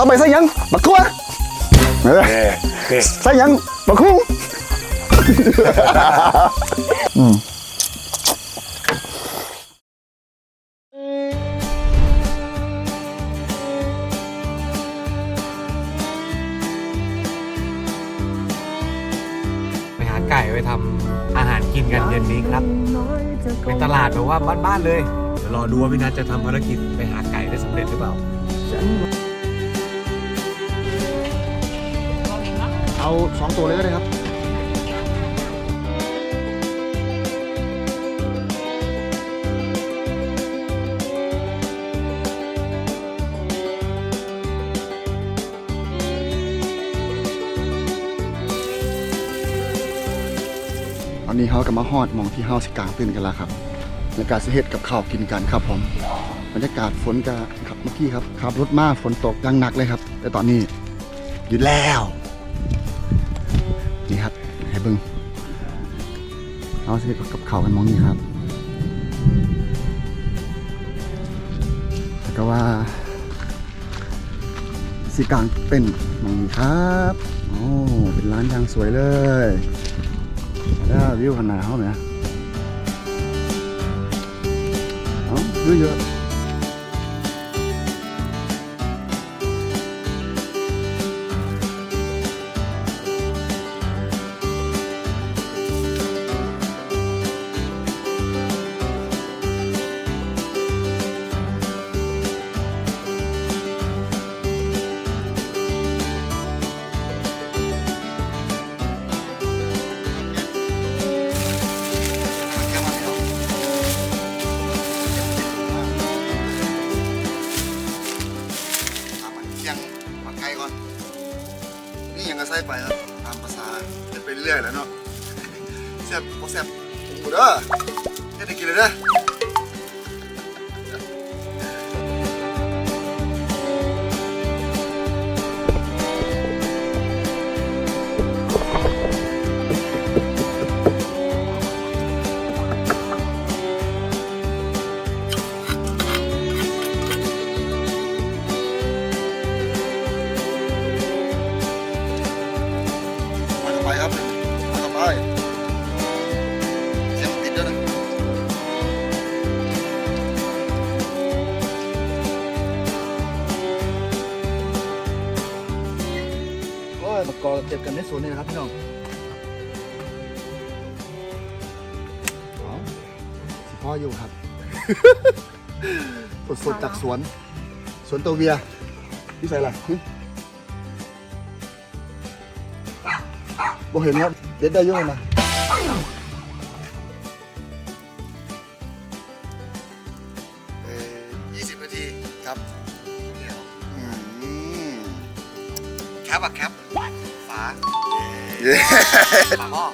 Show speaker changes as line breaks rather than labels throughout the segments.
ต่อไปใส่หยังบักทั่วเออ
เอ้ยเอ้ย
ใส่หยังบักคุ้งอืม
ไปหาไก่ไปทำอาหารกินกันเย็นนี้ครับ เป็นตลาดแบบว่าบ้านๆเลยเดี๋ยวรอดูว่าพี่นัทจะทำภารกิจไปหาไก่ได้สำเร็จหรือเปล่า
เอาสองตัวเลยก็ได้ครับตอนนี้เขากำมาฮอดมองที่เฮาสิกลางตื่นกันแล้วครับในการสิเฮ็ดกับข้าวกินกันครับผมบรรยากาศฝนจะขับเมื่อกี้ครับขับรถมาฝนตกยังหนักเลยครับ แต่ตอนนี้หยุดแล้ว นี่ครับให้เบิ่งเราสิเฮ็ดกับเขากันมองนี้ครับแล้วก็ว่าสิกลางเป็นมองนี้ครับโอ้เป็นร้านยางสวยเลยแล้ววิวขนาดเขาไหมเอ้าเยอะ แซ่บ สวนนี่นะครับพี่น้องเอาสิพ่ออยู่ครับ สดๆจากสวน สวนตัวเวียพี่ใส่อะไรหึบ่เห็นครับ เด็ดได้ยุ่งนะเอ่อยี่สิบนาทีครับอืม
แคปอะแค ปฝา
เย้
ฝาหม้อ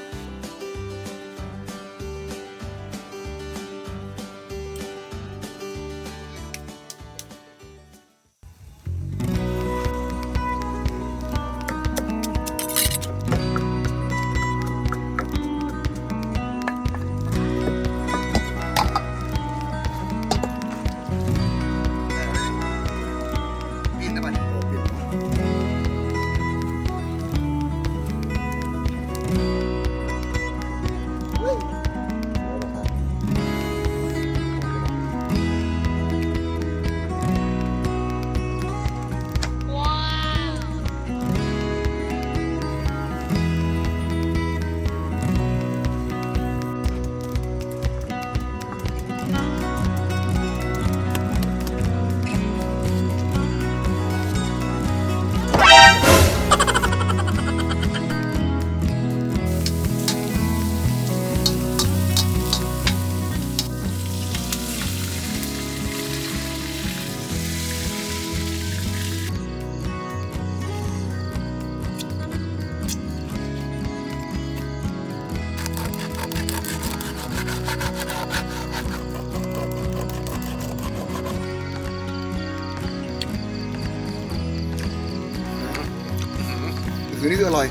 อนี่คืออร่อย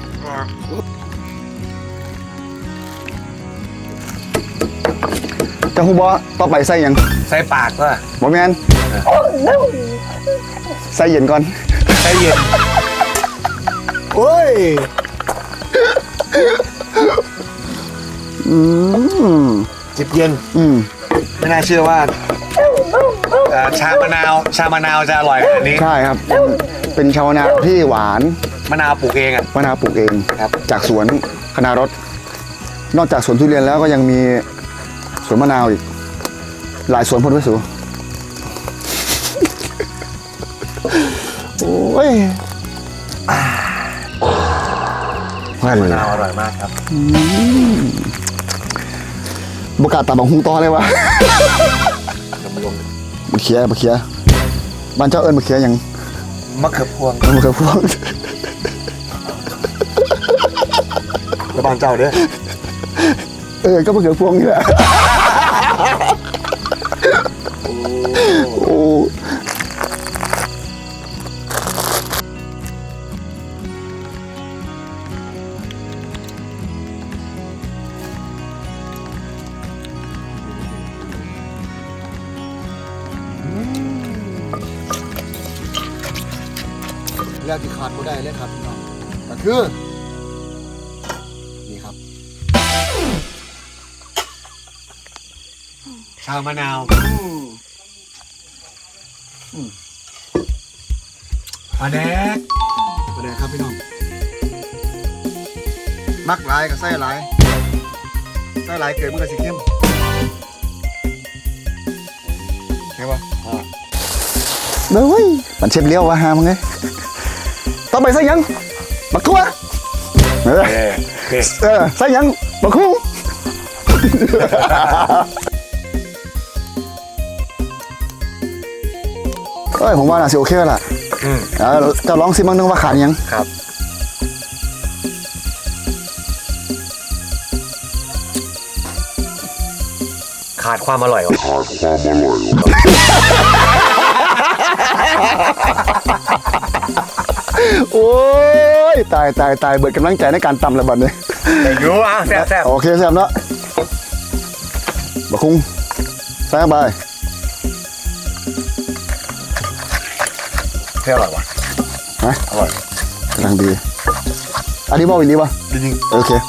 จังฮูบอต่อไปใส่หยัง
ใส่ปากก็
บ่แม่นใส่เย็นก่อน
ใจเย็น
โอ้ยอืม
จิบเย็น
อืม
ไม่น่าเชื่อว่าเอ่อชามะนาวชามะนาวจะอร่อยขนาดนี้
ใช่ครับ เป็นชาวนาที่หวาน
มะนาวปลูกเองอะ
มะนาวปลูกเอง
ครับ
จากสวนคณารถนอกจากสวนทุเรียนแล้วก็ยังมีสวนมะนาวอีก หลายสวนพนวิสูโอ้ยนั่น
มะ
เลย
นาวอร่อยมากครับ
บกล้าตับบังหุงต่อเลยวะ
น้ำล ง
มะเขียมะเขียบ้านเจ้าเอิญมะเขียหยัง
มะเขือพวง
มะเขือพวง
แล้วบานเจ้าเด้อ
เออก็มะเขือพวงนี่แหละโอ้แล้วที่ขาดก็ได้เลยครับพี่น้องก็คือ นี่ครับ
ชามะนาวปลาแดก
ประเด็นครับพี่น้อง มักหลายกับไส้หลายไส้หลายเกิดมันก็สิเข้มใช่ปะเด้ยมันเชฟเลี้ยววะฮามึงไง ต่อไปใส่หยังบักทั่วเออ
เออโอเค
เออใส่หยังบักคุ้งเอ้ยผมว่าน่าสิโอเคแล้วล่ะ
อืม
เออเจะลองซิมั่งนึงว่าขาดหยัง
ครับ ขาดความอร่อยวะ
โอ้ยตายตายตายเบิดกำลังใจในการตำระบัดเลย
แต่ยูอะแซ่บแซ่บ
โอเคแซ่บเนาะบักคุ้งใส่เข้าไป
แซ่บอร่อยวะ
ฮะ
อร่อย
กำลังดี อันนี้บอกอีกนี้ป่ะ
จริง
โอเค
ๆ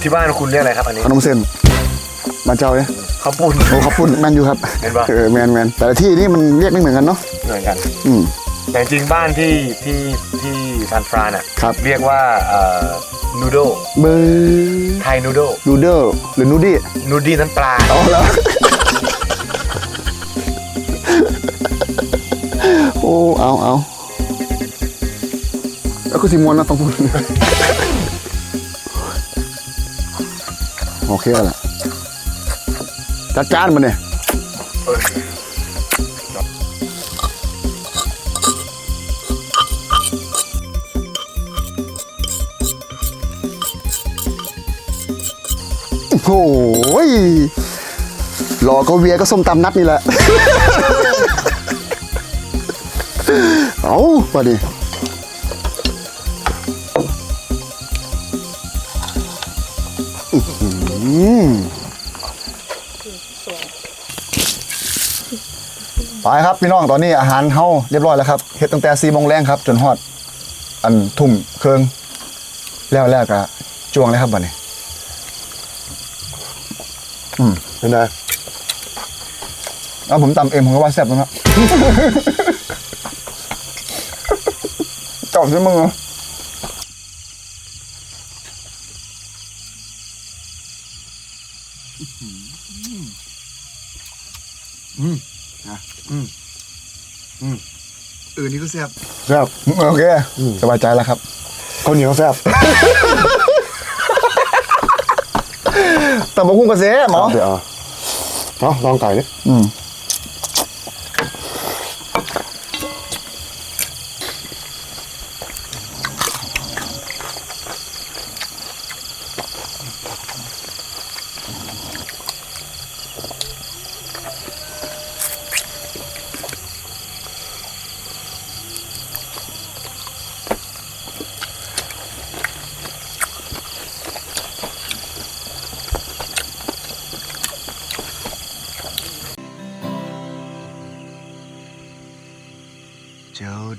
ที่บ้านคุณเรียกอะไรครับอันนี้
ขนมเส้นบ้านเจ้าเนี่ย
ข้าวปุ้น
โอ้ขอบคุณแมนอยู่ครับ
เห็นปะ
เออแมนแมนแต่ละที่นี่มันเรียกไม่เหมือนกันเนาะ
เหมือนกัน
อืม
แต่จริงๆบ้านที่ที่ที่ซานฟรานอะ
ครับ
เรียกว่าเอ่อนูโด
เบอร์
ไทยนูโด
นูเดิลหรือนูดี้
นูดีน้ำปลา
เอาแล้วโอ้เอาเอาแล้วก็สิมวนนะต้องพูดโอเคแล้วล่ะ จัดจานมาเนี่ยโอ้ยหลอก็เวียก็ส้มตำนัดนี่แหละ เอาไปดิอื้อหือ ไปครับพี่น้องตอนนี้อาหารเฮาเรียบร้อยแล้วครับเฮ็ดตั้งแต่สี่โมงแรงครับ จนฮอด อันทุ่มเครื่องแล้วแล้วก็จวงเลยครับบัดนี้ อืมเป็นไงเอาผมตำเองผมก็ว่าแซ่บแล้วนะ จอบใช่มึงเหรออื มอะอืมอืมอื่นนี่ก็แซ่บแซ่บโอเคสบายใจแล้วครับข้าวเหนียวแซ่บแต่บะคุ้งกระเซหมอ
เดี๋ยวเอาลองไก่ดิ
อืม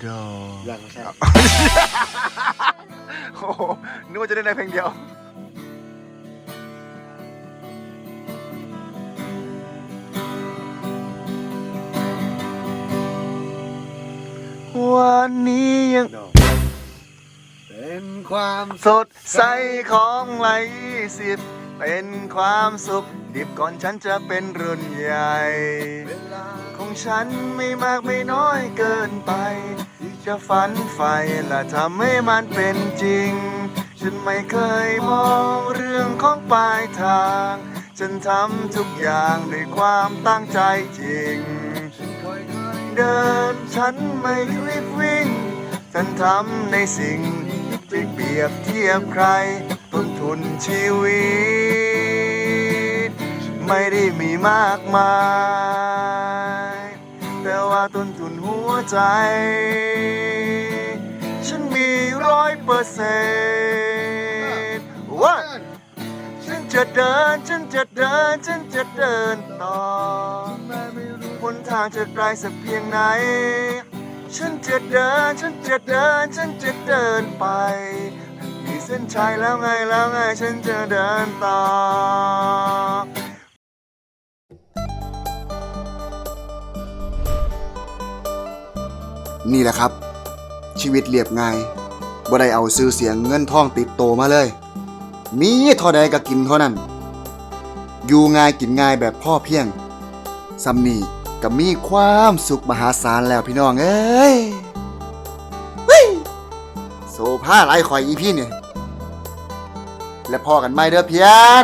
เจ้าดอก
ยังใช่
โอ้โหนึกว่าจะได้ในเพลงเดียว วันนี้ยัง
เป็นความ
สดใสของไหลสิบ เป็นความสุข ดิบก่อนฉันจะเป็นรุ่นใหญ่
เวลา
ของ ฉันไม่มากไม่น้อยเกินไปจะฝันใฝ่และทำให้มันเป็นจริง ฉันไม่เคยมองเรื่องของปลายทาง ฉันทำทุกอย่างด้วยความตั้งใจจริง เดินฉันไม่รีบวิ่ง ฉันทำในสิ่งที่เปรียบเทียบใคร ต้นทุนชีวิต ไม่ได้มีมากมาย ว่าต้นทุนหัวใจ ฉันมีร้อยเปอร์เซ็นต์ว่าฉันจะเดิน ฉันจะเดิน ฉันจะเดินต่อหนทางจะไกลสักเพียงไหน ฉันจะเดิน ฉันจะเดิน ฉันจะเดินไป มีเส้นชัยแล้วไงแล้วไง ฉันจะเดินต่อ นี่แหละครับ ชีวิตเรียบง่ายบ่ได้เอาซื้อเสียงเงินทองติดโตมาเลย มีเท่าใดก็กินเท่านั้น อยู่ง่ายกินง่ายแบบพ่อเพียงซัมนี่ก็มีความสุขมหาศาลแล้วพี่น้องเอ้ยเฮ้ยโซผ้าไรข่อยอีพี่เนี่ย และพ่อกันไม่เด้อเพียง